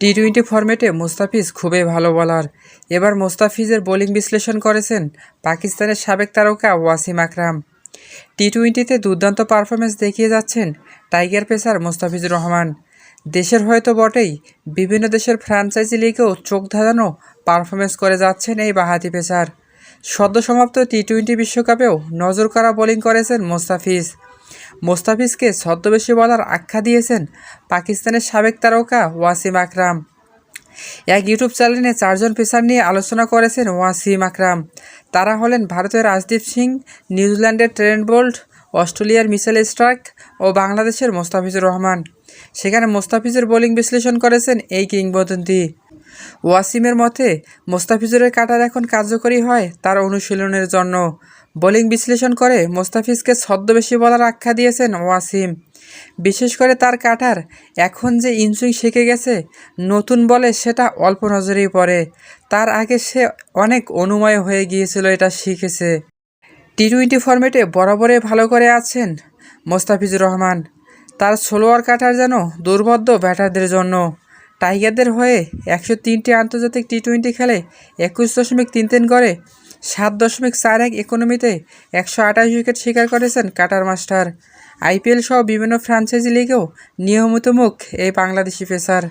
T twenty ফরম্যাটে মোস্তাফিজ খুবই ভালো বলার এবার মোস্তাফিজের বোলিং বিশ্লেষণ করেছেন পাকিস্তানের সাবেক তারকা ওয়াসিম আকরাম। টি টোয়েন্টিতে দুর্দান্ত পারফরমেন্স দেখিয়ে যাচ্ছেন টাইগার পেসার মোস্তাফিজুর রহমান। দেশের হয়তো বটেই বিভিন্ন দেশের ফ্র্যাঞ্চাইজি লিগেও চোখ ধাঁধানো পারফরমেন্স করে যাচ্ছেন এই বাহাতি পেসার সদ্য সমাপ্ত টি টোয়েন্টি বিশ্বকাপেও নজর করা বোলিং করেছেন মোস্তাফিজ। মোস্তাফিজকে ছদ্মবেশী বলার আখ্যা দিয়েছেন পাকিস্তানের সাবেক তারকা ওয়াসিম আকরাম। এক ইউটিউব চ্যানেলে চারজন পেসার নিয়ে আলোচনা করেছেন ওয়াসিম আকরাম। তারা হলেন ভারতের রাজদীপ সিং, নিউজিল্যান্ডের ট্রেন্ট বোল্ট, অস্ট্রেলিয়ার মিশেল স্ট্রাক ও বাংলাদেশের মোস্তাফিজুর রহমান। সেখানে মোস্তাফিজের বোলিং বিশ্লেষণ করেছেন এই কিংবদন্তি। ওয়াসিমের মতে, মোস্তাফিজুরের কাটার এখন কার্যকরী হয় তার অনুশীলনের জন্য। বোলিং বিশ্লেষণ করে মোস্তাফিজকে ছদ্মবেশী বলার আখ্যা দিয়েছেন ওয়াসিম। বিশেষ করে তার কাটার এখন যে ইনসুইং শিখে গেছে, নতুন বলে সেটা অল্প নজরেই পড়ে। তার আগে সে অনেক অনুময় হয়ে গিয়েছিল, এটা শিখেছে। টি টোয়েন্টি ফর্মেটে বরাবরই ভালো করে আছেন মোস্তাফিজুর রহমান। তার সোলোয়ার কাটার যেন দুর্বদ্ধ ব্যাটারদের জন্য। টাইগারদের হয়ে একশো তিনটি আন্তর্জাতিক টি টোয়েন্টি খেলে একুশ দশমিক তিন তিন গড়ে সাত দশমিক চার এক ইকোনমিতে একশো আঠাশ উইকেট শিকার করেছেন কাটার মাস্টার। আইপিএল সহ বিভিন্ন ফ্র্যাঞ্চাইজি লিগেও নিয়মিত মুখ এই বাংলাদেশি পেসার।